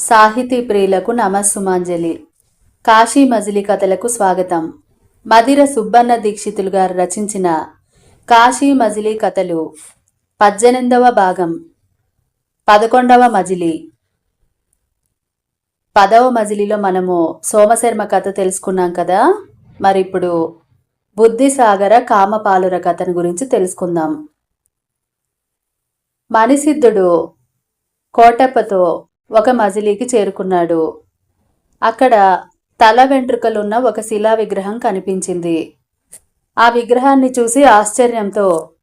సాహితీ ప్రియులకు నమస్సుమాంజలి. కాశీ మజిలీ కథలకు స్వాగతం. మదిర సుబ్బన్న దీక్షితులు గారు రచించిన కాశీ మజిలీ కథలు పద్దెనిమిదవ భాగం. పదకొండవ మజిలీ. పదవ మజిలీలో మనము సోమశర్మ కథ తెలుసుకున్నాం కదా? మరి ఇప్పుడు బుద్ధిసాగర కామపాలుర కథను గురించి తెలుసుకుందాం. మణిసిద్ధుడు కోటప్పతో ఒక మజిలీకి చేరుకున్నాడు. అక్కడ తల వెంట్రుకలున్న ఒక శిలా విగ్రహం కనిపించింది. ఆ విగ్రహాన్ని చూసి ఆశ్చర్యంతో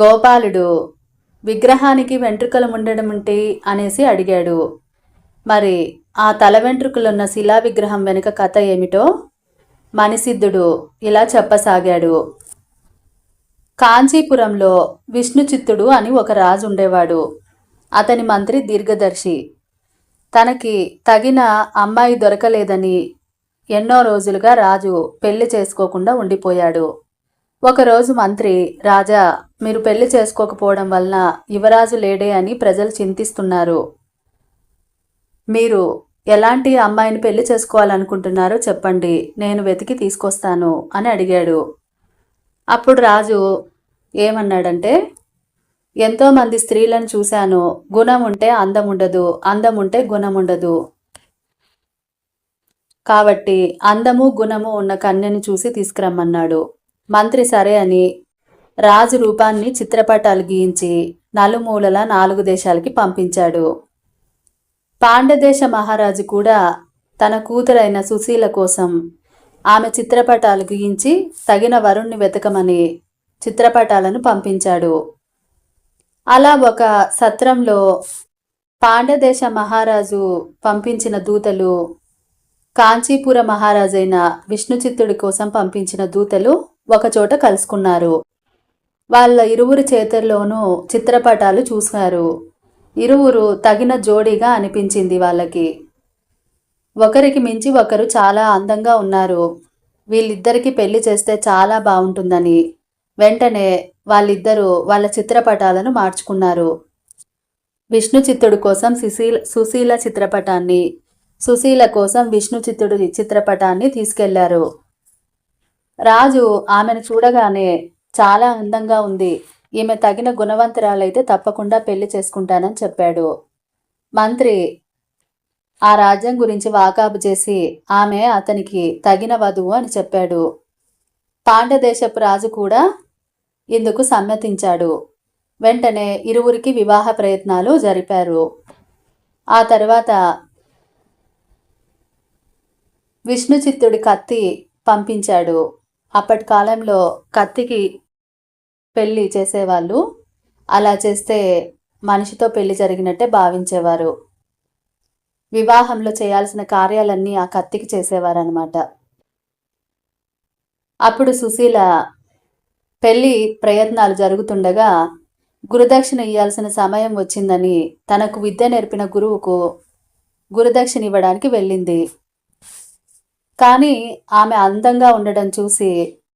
గోపాలుడు విగ్రహానికి వెంట్రుకలు ఉండడం అనేసి అడిగాడు. మరి ఆ తల వెంట్రుకలున్న శిలా విగ్రహం వెనుక కథ ఏమిటో? మణిసిద్ధుడు ఇలా చెప్పసాగాడు. కాంచీపురంలో విష్ణుచిత్తుడు అని ఒక రాజు ఉండేవాడు. అతని మంత్రి దీర్ఘదర్శి. తనకి తగిన అమ్మాయి దొరకలేదని ఎన్నో రోజులుగా రాజు పెళ్ళి చేసుకోకుండా ఉండిపోయాడు. ఒకరోజు మంత్రి రాజా మీరు పెళ్ళి చేసుకోకపోవడం వలన యువరాజు లేడే అని ప్రజలు చింతిస్తున్నారు. మీరు ఎలాంటి అమ్మాయిని పెళ్ళి చేసుకోవాలనుకుంటున్నారో చెప్పండి. నేను వెతికి తీసుకొస్తాను అని అడిగాడు. అప్పుడు రాజు ఏమన్నాడంటే ఎంతోమంది స్త్రీలను చూశాను. గుణం ఉంటే అందం ఉండదు అందం ఉంటే గుణం ఉండదు. కాబట్టి అందము గుణము ఉన్న కన్యని చూసి తీసుకురమ్మన్నాడు. మంత్రి సరే అని రాజు రూపాన్ని చిత్రపటాలు గీయించి నలుమూలల నాలుగు దేశాలకి పంపించాడు. పాండదేశ మహారాజు కూడా తన కూతురైన సుశీల కోసం ఆమె చిత్రపటాలు గీయించి తగిన వరుణ్ణి వెతకమని చిత్రపటాలను పంపించాడు. అలా ఒక సత్రంలో పాండదేశ మహారాజు పంపించిన దూతలు కాంచీపుర మహారాజైన విష్ణుచిత్తుడి కోసం పంపించిన దూతలు ఒకచోట కలుసుకున్నారు. వాళ్ళ ఇరువురు చేతుల్లోనూ చిత్రపటాలు చూశారు. ఇరువురు తగిన జోడీగా అనిపించింది వాళ్ళకి. ఒకరికి మించి ఒకరు చాలా అందంగా ఉన్నారు. వీళ్ళిద్దరికీ పెళ్ళి చేస్తే చాలా బాగుంటుందని వెంటనే వాళ్ళిద్దరూ వాళ్ళ చిత్రపటాలను మార్చుకున్నారు. విష్ణు చిత్తుడు కోసం సుశీల సుశీల చిత్రపటాన్ని సుశీల కోసం విష్ణు చిత్తుడు చిత్రపటాన్ని తీసుకెళ్ళారు. రాజు ఆమెను చూడగానే చాలా అందంగా ఉంది. ఈమె తగిన గుణవంతురాలైతే తప్పకుండా పెళ్ళి చేసుకుంటానని చెప్పాడు. మంత్రి ఆ రాజ్యం గురించి వాకాబు చేసి ఆమె అతనికి తగిన వధువు అని చెప్పాడు. పాండదేశపు రాజు కూడా ఇందుకు సమ్మతించాడు? వెంటనే ఇరువురికి వివాహ ప్రయత్నాలు జరిపారు. ఆ తర్వాత విష్ణుచిత్తుడి కత్తి పంపించాడు. అప్పటి కాలంలో కత్తికి పెళ్ళి చేసేవాళ్ళు. అలా చేస్తే మనిషితో పెళ్ళి జరిగినట్టే భావించేవారు. వివాహంలో చేయాల్సిన కార్యాలన్నీ ఆ కత్తికి చేసేవారనమాట అప్పుడు సుశీల పెళ్ళి ప్రయత్నాలు జరుగుతుండగా గురుదక్షిణ ఇవ్వాల్సిన సమయం వచ్చిందని తనకు విద్య నేర్పిన గురువుకు గురుదక్షిణ ఇవ్వడానికి వెళ్ళింది. కానీ ఆమె అందంగా ఉండడం చూసి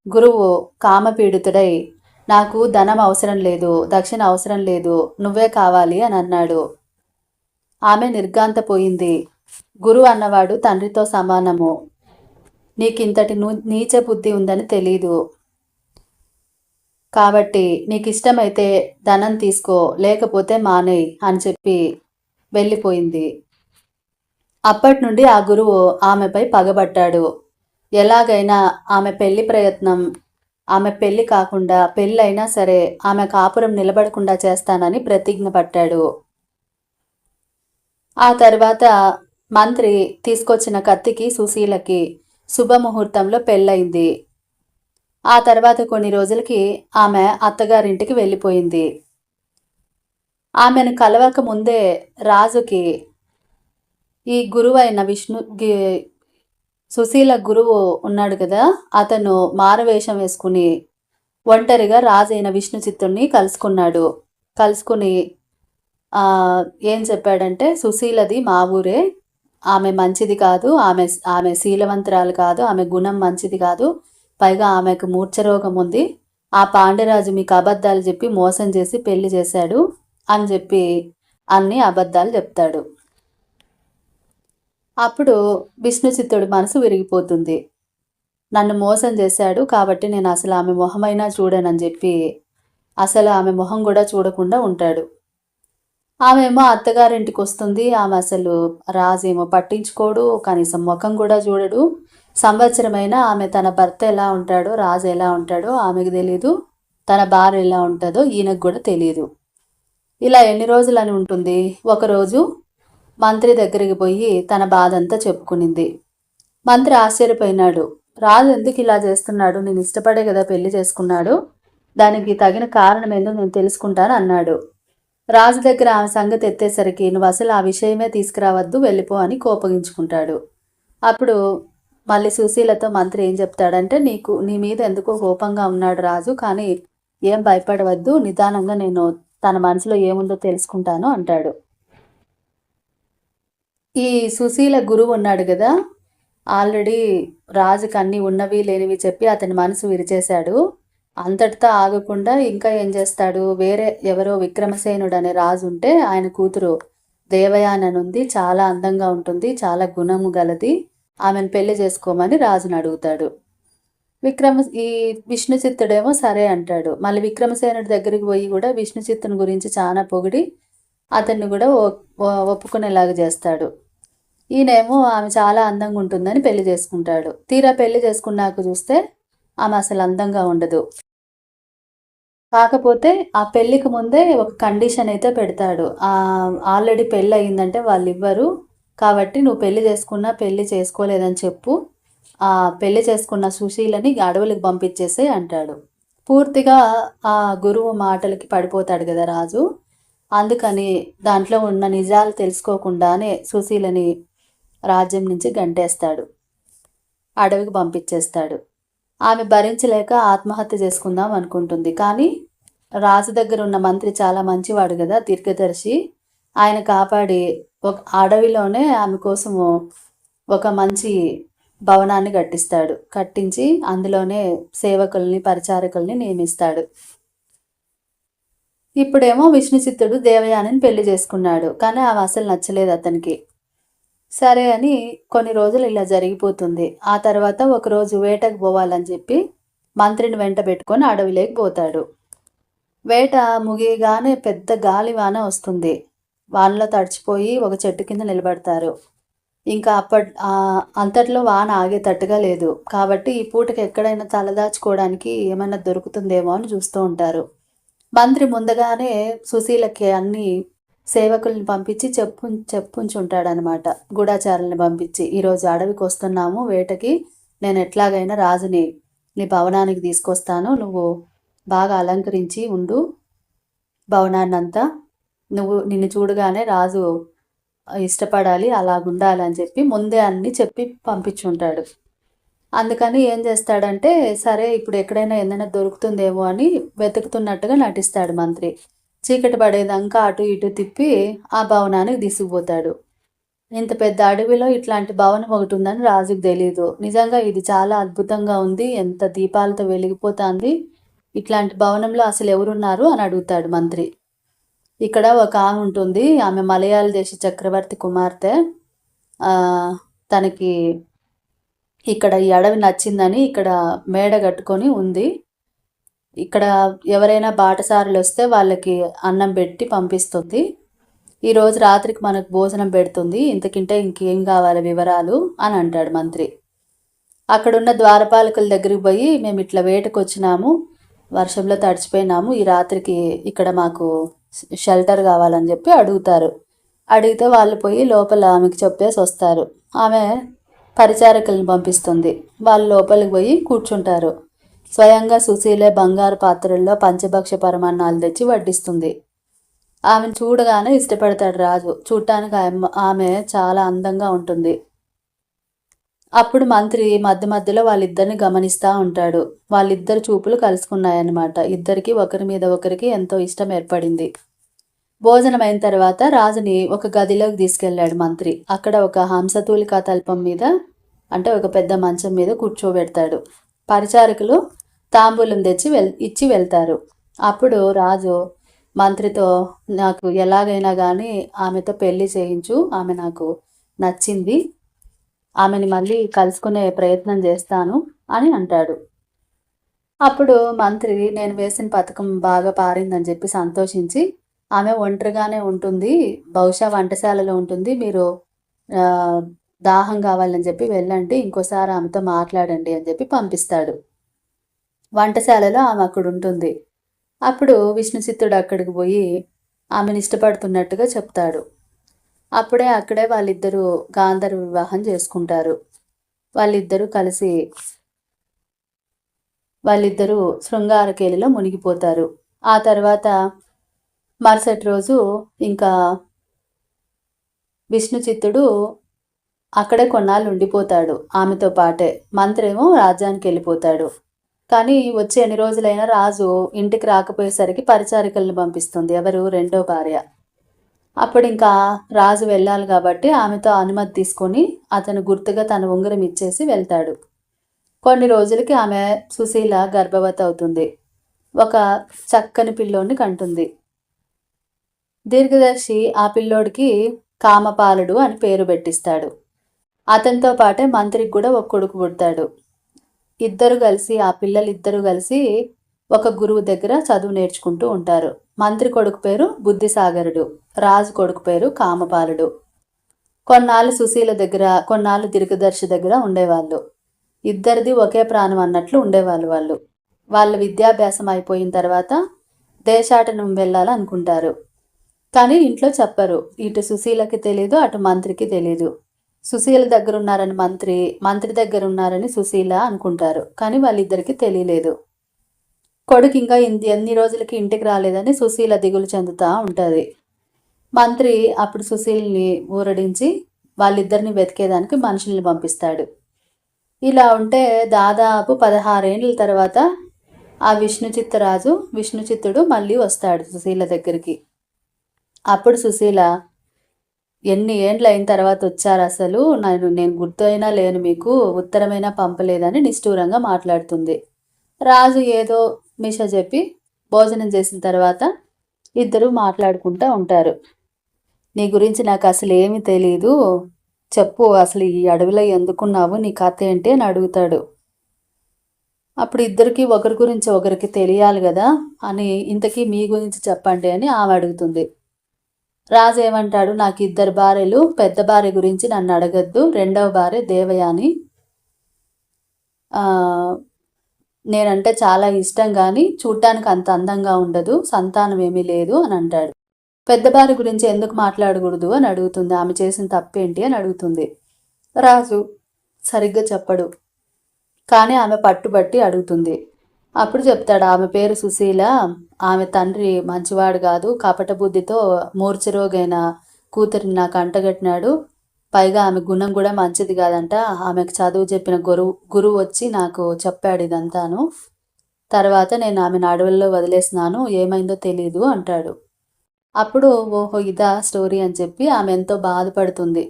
గురువు కామపీడితుడై నాకు ధనం అవసరం లేదు దక్షిణ అవసరం లేదు నువ్వే కావాలి అని అన్నాడు. ఆమె నిర్గాంతపోయింది గురువు అన్నవాడు తండ్రితో సమానము. నీకింతటి నీచ బుద్ధి ఉందని తెలీదు. కాబట్టి నీకు ఇష్టమైతే ధనం తీసుకో లేకపోతే మానేయ్ అని చెప్పి వెళ్ళిపోయింది. అప్పటి నుండి ఆ గురువు ఆమెపై పగబట్టాడు. ఎలాగైనా ఆమె పెళ్ళి ప్రయత్నం ఆమె పెళ్ళి కాకుండా పెళ్ళైనా సరే ఆమె కాపురం నిలబడకుండా చేస్తానని ప్రతిజ్ఞ పట్టాడు. ఆ తర్వాత మంత్రి తీసుకొచ్చిన కత్తికి సుశీలకి శుభముహూర్తంలో పెళ్ళయింది. ఆ తర్వాత కొన్ని రోజులకి ఆమె అత్తగారింటికి వెళ్ళిపోయింది. ఆమెను కలవక ముందే రాజుకి ఈ గురువు అయిన విష్ణు సుశీల గురువు ఉన్నాడు కదా అతను మారవేషం వేసుకుని ఒంటరిగా రాజైన విష్ణు చిత్తుడిని కలుసుకున్నాడు. కలుసుకుని ఏం చెప్పాడంటే సుశీలది మా ఊరే ఆమె మంచిది కాదు ఆమె ఆమె శీలవంతురాలు కాదు ఆమె గుణం మంచిది కాదు పైగా ఆమెకు మూర్ఛరోగం ఉంది. ఆ పాండ్యరాజు మీకు అబద్ధాలు చెప్పి మోసం చేసి పెళ్ళి చేశాడు అని చెప్పి అన్ని అబద్ధాలు చెప్తాడు. అప్పుడు విష్ణుచిత్తుడి మనసు విరిగిపోతుంది. నన్ను మోసం చేశాడు కాబట్టి నేను అసలు ఆమె మొహమైనా చూడనని చెప్పి అసలు ఆమె మొహం కూడా చూడకుండా ఉంటాడు. ఆమె ఏమో అత్తగారింటికి వస్తుంది. ఆమె అసలు రాజేమో పట్టించుకోడు. కనీసం ముఖం కూడా చూడడు. సంవత్సరమైనా ఆమె తన భర్త ఎలా ఉంటాడో రాజు ఎలా ఉంటాడో ఆమెకు తెలియదు తన భార్య ఎలా ఉంటుందో ఈయనకు కూడా తెలియదు ఇలా ఎన్ని రోజులని ఉంటుంది? ఒకరోజు మంత్రి దగ్గరికి పోయి తన బాధ అంతా చెప్పుకునింది. మంత్రి ఆశ్చర్యపోయినాడు. రాజు ఎందుకు ఇలా చేస్తున్నాడు? నేను ఇష్టపడే కదా పెళ్ళి చేసుకున్నాడు. దానికి తగిన కారణం ఏందో నేను తెలుసుకుంటాను అన్నాడు. రాజు దగ్గర ఆమె సంగతి ఎత్తేసరికి నువ్వు అసలు ఆ విషయమే తీసుకురావద్దు వెళ్ళిపో అని కోపగించుకుంటాడు. అప్పుడు మళ్ళీ సుశీలతో మంత్రి ఏం చెప్తాడంటే నీకు నీ మీద ఎందుకో కోపంగా ఉన్నాడు రాజు కానీ ఏం భయపడవద్దు నిదానంగా నేను తన మనసులో ఏముందో తెలుసుకుంటాను అంటాడు. ఈ సుశీల గురువు ఉన్నాడు కదా ఆల్రెడీ రాజుకి అన్నీ ఉన్నవి లేనివి చెప్పి అతని మనసు విరిచేశాడు. అంతటితో ఆగకుండా ఇంకా ఏం చేస్తాడు? వేరే ఎవరో విక్రమసేనుడు అనే రాజు ఉంటే ఆయన కూతురు దేవయానని ఉంది చాలా అందంగా ఉంటుంది చాలా గుణము గలది. ఆమెను పెళ్ళి చేసుకోమని రాజును అడుగుతాడు. విక్రమ ఈ విష్ణు చిత్తుడేమో సరే అంటాడు. మళ్ళీ విక్రమసేనుడి దగ్గరికి పోయి కూడా విష్ణు చిత్తుని గురించి చాలా పొగిడి అతన్ని కూడా ఒప్పుకునేలాగా చేస్తాడు. ఈయనేమో ఆమె చాలా అందంగా ఉంటుందని పెళ్ళి చేసుకుంటాడు. తీరా పెళ్ళి చేసుకున్నాక చూస్తే ఆమె అసలు అందంగా ఉండదు. కాకపోతే ఆ పెళ్ళికి ముందే ఒక కండిషన్ అయితే పెడతాడు. ఆల్రెడీ పెళ్ళి అయిందంటే వాళ్ళు ఇవ్వరు కాబట్టి నువ్వు పెళ్ళి చేసుకున్నా పెళ్ళి చేసుకోలేదని చెప్పు. ఆ పెళ్ళి చేసుకున్న సుశీలని అడవులకు పంపించేసే అంటాడు. పూర్తిగా ఆ గురువు మాటలకి పడిపోతాడు కదా రాజు. అందుకని దాంట్లో ఉన్న నిజాలు తెలుసుకోకుండానే సుశీలని రాజ్యం నుంచి గంటేస్తాడు. అడవికి పంపించేస్తాడు. ఆమె భరించలేక ఆత్మహత్య చేసుకుందాం అనుకుంటుంది. కానీ రాజు దగ్గర ఉన్న మంత్రి చాలా మంచివాడు కదా దీర్ఘదర్శి. ఆయన కాపాడి ఒక అడవిలోనే ఆమె కోసము ఒక మంచి భవనాన్ని కట్టిస్తాడు. కట్టించి అందులోనే సేవకుల్ని పరిచారకుల్ని నియమిస్తాడు. ఇప్పుడేమో విష్ణుచిత్తుడు దేవయానిని పెళ్ళి చేసుకున్నాడు కానీ ఆమె అసలు నచ్చలేదు అతనికి. సరే అని కొన్ని రోజులు ఇలా జరిగిపోతుంది. ఆ తర్వాత ఒకరోజు వేటకు పోవాలని చెప్పి మంత్రిని వెంట పెట్టుకొని అడవిలోకి పోతాడు. వేట ముగియగానే పెద్ద గాలి వాన వస్తుంది. వానలో తడిచిపోయి ఒక చెట్టు కింద నిలబడతారు. ఇంకా అప్పట్ అంతట్లో వాన ఆగేటట్టుగా లేదు. కాబట్టి ఈ పూటకి ఎక్కడైనా తలదాచుకోవడానికి ఏమైనా దొరుకుతుందేమో అని చూస్తూ ఉంటారు. మంత్రి ముందుగానే సుశీలకి అన్ని సేవకుల్ని పంపించి చెప్పు చెప్పుంచుంటాడనమాట. గూఢాచారుల్ని పంపించి ఈరోజు అడవికి వస్తున్నాము వేటకి. నేను ఎట్లాగైనా రాజుని నీ భవనానికి తీసుకొస్తాను. నువ్వు బాగా అలంకరించి ఉండు భవనాన్ని అంతా నువ్వు నిన్ను చూడగానే రాజు ఇష్టపడాలి అలాగుండాలి అని చెప్పి ముందే అన్ని చెప్పి పంపించుంటాడు. అందుకని ఏం చేస్తాడంటే సరే ఇప్పుడు ఎక్కడైనా ఏదైనా దొరుకుతుందేమో అని వెతుకుతున్నట్టుగా నటిస్తాడు మంత్రి. చీకటి పడేదాకా అటు ఇటు తిప్పి ఆ భవనానికి తీసుకుపోతాడు. ఇంత పెద్ద అడవిలో ఇట్లాంటి భవనం ఒకటి ఉందని రాజుకు తెలియదు నిజంగా ఇది చాలా అద్భుతంగా ఉంది. ఎంత దీపాలతో వెలిగిపోతుంది. ఇట్లాంటి భవనంలో అసలు ఎవరున్నారు అని అడుగుతాడు మంత్రి. ఇక్కడ ఒక ఆమె ఉంటుంది. ఆమె మలయాళ దేశ చక్రవర్తి కుమార్తె. తనకి ఇక్కడ ఈ అడవి నచ్చిందని ఇక్కడ మేడ కట్టుకొని ఉంది. ఇక్కడ ఎవరైనా బాటసారులు వస్తే వాళ్ళకి అన్నం పెట్టి పంపిస్తుంది. ఈరోజు రాత్రికి మనకు భోజనం పెడుతుంది. ఇంతకింటే ఇంకేం కావాలి వివరాలు అని అంటాడు మంత్రి. అక్కడున్న ద్వారపాలకుల దగ్గరికి పోయి మేము ఇట్లా వేటకు వచ్చినాము వర్షంలో తడిచిపోయినాము. ఈ రాత్రికి ఇక్కడ మాకు షెల్టర్ కావాలని చెప్పి అడుగుతారు. అడిగితే వాళ్ళు పోయి లోపల ఆమెకు చెప్పేసి వస్తారు. ఆమె పరిచారకులను పంపిస్తుంది. వాళ్ళు లోపలికి పోయి కూర్చుంటారు. స్వయంగా సుశీలే బంగారు పాత్రల్లో పంచభక్ష పరమాన్నాలు తెచ్చి వడ్డిస్తుంది. ఆమెను చూడగానే ఇష్టపడతాడు రాజు. చూడటానికి ఆమె చాలా అందంగా ఉంటుంది. అప్పుడు మంత్రి మధ్య మధ్యలో వాళ్ళిద్దరిని గమనిస్తూ ఉంటాడు. వాళ్ళిద్దరు చూపులు కలుసుకున్నాయన్నమాట. ఇద్దరికి ఒకరి మీద ఒకరికి ఎంతో ఇష్టం ఏర్పడింది. భోజనం అయిన తర్వాత రాజుని ఒక గదిలోకి తీసుకెళ్ళాడు మంత్రి. అక్కడ ఒక హంసతూలికా తల్పం మీద అంటే ఒక పెద్ద మంచం మీద కూర్చోబెడతాడు. పరిచారకులు తాంబూలం తెచ్చి వెల్ ఇచ్చి వెళ్తారు. అప్పుడు రాజు మంత్రితో నాకు ఎలాగైనా కానీ ఆమెతో పెళ్ళి చేయించు. ఆమె నాకు నచ్చింది. ఆమెని మళ్ళీ కలుసుకునే ప్రయత్నం చేస్తాను అని అంటాడు. అప్పుడు మంత్రి నేను వేసిన పథకం బాగా పారిందని చెప్పి సంతోషించి ఆమె ఒంటరిగానే ఉంటుంది బహుశా వంటశాలలో ఉంటుంది మీరు దాహం కావాలని చెప్పి వెళ్ళండి ఇంకోసారి ఆమెతో మాట్లాడండి అని చెప్పి పంపిస్తాడు. వంటశాలలో ఆమె అక్కడ ఉంటుంది. అప్పుడు విష్ణుచిత్తుడు అక్కడికి పోయి ఆమెను ఇష్టపడుతున్నట్టుగా చెప్తాడు. అప్పుడే అక్కడే వాళ్ళిద్దరూ గాంధర్వ వివాహం చేసుకుంటారు. వాళ్ళిద్దరూ కలిసి వాళ్ళిద్దరూ శృంగారకేలిలో మునిగిపోతారు. ఆ తర్వాత మరుసటి రోజు ఇంకా విష్ణుచిత్తుడు అక్కడే కొన్నాళ్ళు ఉండిపోతాడు. ఆమెతో పాటే మంత్రేమో రాజ్యానికి వెళ్ళిపోతాడు. కానీ వచ్చే ఎన్ని రోజులైనా రాజు ఇంటికి రాకపోయేసరికి పరిచారికలను పంపిస్తుంది. ఎవరు? రెండో భార్య. అప్పుడు ఇంకా రాజు వెళ్ళాలి కాబట్టి ఆమెతో అనుమతి తీసుకొని అతను గుర్తుగా తన ఉంగరం ఇచ్చేసి వెళ్తాడు. కొన్ని రోజులకి ఆమె సుశీల గర్భవతి అవుతుంది. ఒక చక్కని పిల్లోడిని కంటుంది. దీర్ఘదర్శి ఆ పిల్లోడికి కామపాలుడు అని పేరు పెట్టిస్తాడు. అతనితో పాటే మంత్రికి కూడా ఒక కొడుకు పుడతాడు. ఇద్దరు కలిసి ఆ పిల్లలు ఇద్దరు కలిసి ఒక గురువు దగ్గర చదువు నేర్చుకుంటూ ఉంటారు. మంత్రి కొడుకు పేరు బుద్ధిసాగరుడు. రాజు కొడుకు పేరు కామపాలుడు. కొన్నాళ్ళు సుశీల దగ్గర కొన్నాళ్ళు దీర్ఘదర్శి దగ్గర ఉండేవాళ్ళు. ఇద్దరిది ఒకే ప్రాణం అన్నట్లు ఉండేవాళ్ళు వాళ్ళు. వాళ్ళ విద్యాభ్యాసం అయిపోయిన తర్వాత దేశాటనం వెళ్ళాలనుకుంటారు. కానీ ఇంట్లో చెప్పరు. ఇటు సుశీలకి తెలీదు అటు మంత్రికి తెలీదు. సుశీల దగ్గర ఉన్నారని మంత్రి మంత్రి దగ్గర ఉన్నారని సుశీల అనుకుంటారు. కానీ వాళ్ళిద్దరికి తెలియలేదు. కొడుకు ఇంకా ఎన్ని రోజులకి ఇంటికి రాలేదని సుశీల దిగులు చెందుతూ ఉంటుంది. మంత్రి అప్పుడు సుశీల్ని ఊరడించి వాళ్ళిద్దరిని వెతికేదానికి మనుషుల్ని పంపిస్తాడు. ఇలా ఉంటే దాదాపు పదహారేళ్ళ తర్వాత ఆ విష్ణుచిత్తరాజు విష్ణుచిత్తుడు మళ్ళీ వస్తాడు సుశీల దగ్గరికి. అప్పుడు సుశీల ఎన్ని ఏండ్లు అయిన తర్వాత వచ్చారు అసలు? నేను నేను గుర్తైనా లేను మీకు ఉత్తరమైనా పంపలేదని నిష్ఠూరంగా మాట్లాడుతుంది. రాజు ఏదో మిష చెప్పి భోజనం చేసిన తర్వాత ఇద్దరు మాట్లాడుకుంటూ ఉంటారు. నీ గురించి నాకు అసలు ఏమీ తెలియదు చెప్పు అసలు ఈ అడవిలో ఎందుకున్నావు? నీ కథ ఏంటి? అని అడుగుతాడు. అప్పుడు ఇద్దరికి ఒకరి గురించి ఒకరికి తెలియాలి కదా? అని ఇంతకీ మీ గురించి చెప్పండి అని ఆమె అడుగుతుంది. రాజు ఏమంటాడు నాకు ఇద్దరు భార్యలు పెద్ద భార్య గురించి నన్ను అడగద్దు. రెండవ భార్య దేవయాని. నేనంటే చాలా ఇష్టం కానీ చూడటానికి అంత అందంగా ఉండదు సంతానం ఏమీ లేదు అని అంటాడు. పెద్దవారి గురించి ఎందుకు మాట్లాడకూడదు అని అడుగుతుంది. ఆమె చేసిన తప్పేంటి అని అడుగుతుంది. రాజు సరిగ్గా చెప్పడు. కానీ ఆమె పట్టుబట్టి అడుగుతుంది. అప్పుడు చెప్తాడు ఆమె పేరు సుశీల ఆమె తండ్రి మంచివాడు కాదు కపట బుద్ధితో మూర్ఛరోగైన కూతురిని నాకు అంటగట్టినాడు. పైగా ఆమె గుణం కూడా మంచిది కాదంట. ఆమెకు చదువు చెప్పిన గురువు గురువు వచ్చి నాకు చెప్పాడు ఇదంతాను. తర్వాత నేను ఆమెను అడవుల్లో వదిలేసినాను. ఏమైందో తెలీదు అంటాడు. అప్పుడు ఓహో ఇదా స్టోరీ అని చెప్పి ఆమె ఎంతో బాధపడుతుంది.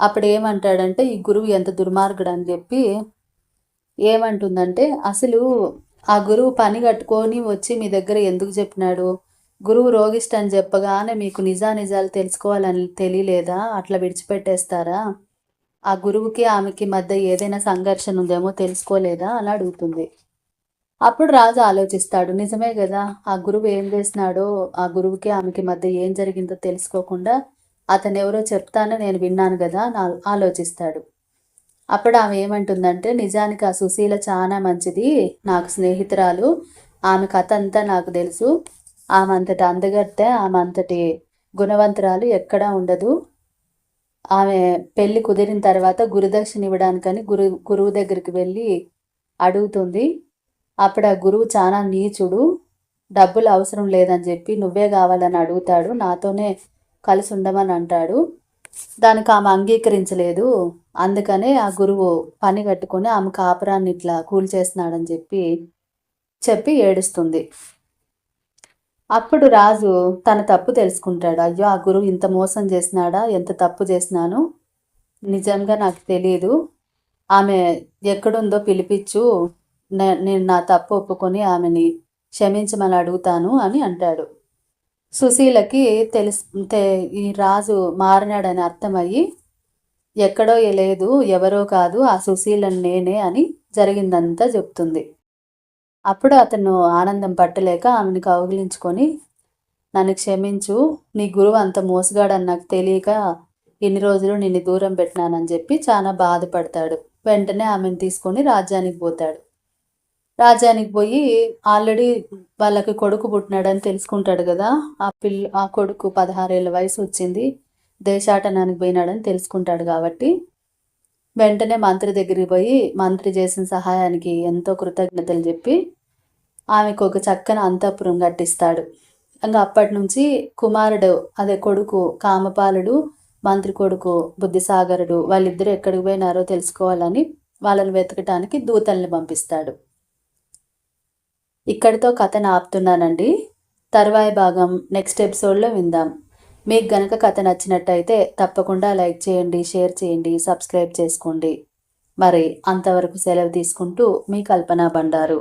అప్పుడు ఏమంటాడంటే ఈ గురువు ఎంత దుర్మార్గుడు అని చెప్పి ఏమంటుందంటే అసలు ఆ గురువు పని కట్టుకొని వచ్చి మీ దగ్గర ఎందుకు చెప్పినాడు? గురువు రోగిష్ట అని చెప్పగానే మీకు నిజా నిజాలు తెలుసుకోవాలని తెలియలేదా? అట్లా విడిచిపెట్టేస్తారా? ఆ గురువుకి ఆమెకి మధ్య ఏదైనా సంఘర్షణ ఉందేమో తెలుసుకోలేదా? అని అడుగుతుంది. అప్పుడు రాజు ఆలోచిస్తాడు. నిజమే కదా ఆ గురువు ఏం చేసినాడో ఆ గురువుకి ఆమెకి మధ్య ఏం జరిగిందో తెలుసుకోకుండా అతను ఎవరో చెప్తానో నేను విన్నాను కదా అని ఆలోచిస్తాడు. అప్పుడు ఆమె ఏమంటుందంటే నిజానికి ఆ సుశీల చాలా మంచిది నాకు స్నేహితురాలు ఆమె కథ అంతా నాకు తెలుసు ఆమె అంతటి అందగట్టే ఆమె అంతటి గుణవంతురాలు ఎక్కడా ఉండదు. ఆమె పెళ్ళి కుదిరిన తర్వాత గురుదక్షిణ ఇవ్వడానికని గురు గురువు దగ్గరికి వెళ్ళి అడుగుతుంది. అప్పుడు ఆ గురువు చాలా నీచుడు డబ్బులు అవసరం లేదని చెప్పి నువ్వే కావాలని అడుగుతాడు నాతోనే కలిసి ఉండమని అంటాడు. దానికి ఆమె అంగీకరించలేదు. అందుకనే ఆ గురువు పని కట్టుకొని ఆమె కాపురాన్ని ఇట్లా కూల్చేస్తున్నాడని చెప్పి చెప్పి ఏడుస్తుంది. అప్పుడు రాజు తన తప్పు తెలుసుకుంటాడు. అయ్యో ఆ గురువు ఇంత మోసం చేసినాడా? ఎంత తప్పు చేసినాను? నిజంగా నాకు తెలియదు ఆమె ఎక్కడుందో పిలిపించు. నేను నా తప్పు ఒప్పుకొని ఆమెని క్షమించమని అడుగుతాను అని అంటాడు. సుశీలకి తెలుసు ఈ రాజు మారినాడని అర్థమయ్యి ఎక్కడో లేదు ఎవరో కాదు ఆ సుశీల నేనే అని జరిగిందంతా చెప్తుంది. అప్పుడు అతను ఆనందం పట్టలేక ఆమెను కౌగిలించుకొని నన్ను క్షమించు నీ గురువు అంత మోసగాడని నాకు తెలియక ఇన్ని రోజులు నిన్ను దూరం పెట్టినానని చెప్పి చాలా బాధపడతాడు. వెంటనే ఆమెను తీసుకొని రాజ్యానికి పోతాడు. రాజ్యానికి పోయి ఆల్రెడీ వాళ్ళకి కొడుకు పుట్టినాడని తెలుసుకుంటాడు కదా. ఆ పిల్ల ఆ కొడుకు పదహారేళ్ళ వయసు వచ్చింది. దేశాటనానికి పోయినాడని తెలుసుకుంటాడు కాబట్టి వెంటనే మంత్రి దగ్గరికి పోయి మంత్రి చేసిన సహాయానికి ఎంతో కృతజ్ఞతలు చెప్పి ఆమెకు ఒక చక్కని అంతఃపురం కట్టిస్తాడు. ఇంకా అప్పటి నుంచి కుమారుడు అదే కొడుకు కామపాలుడు మంత్రి కొడుకు బుద్ధిసాగరుడు వాళ్ళిద్దరూ ఎక్కడికి పోయినారో తెలుసుకోవాలని వాళ్ళని వెతకటానికి దూతల్ని పంపిస్తాడు. ఇక్కడితో కథను ఆపుతున్నానండి. తర్వాయి భాగం నెక్స్ట్ ఎపిసోడ్లో విందాం. మీకు గనక కథ నచ్చినట్టయితే తప్పకుండా లైక్ చేయండి షేర్ చేయండి సబ్స్క్రైబ్ చేసుకోండి. మరి అంతవరకు సెలవు తీసుకుంటూ మీ కల్పన బండారు.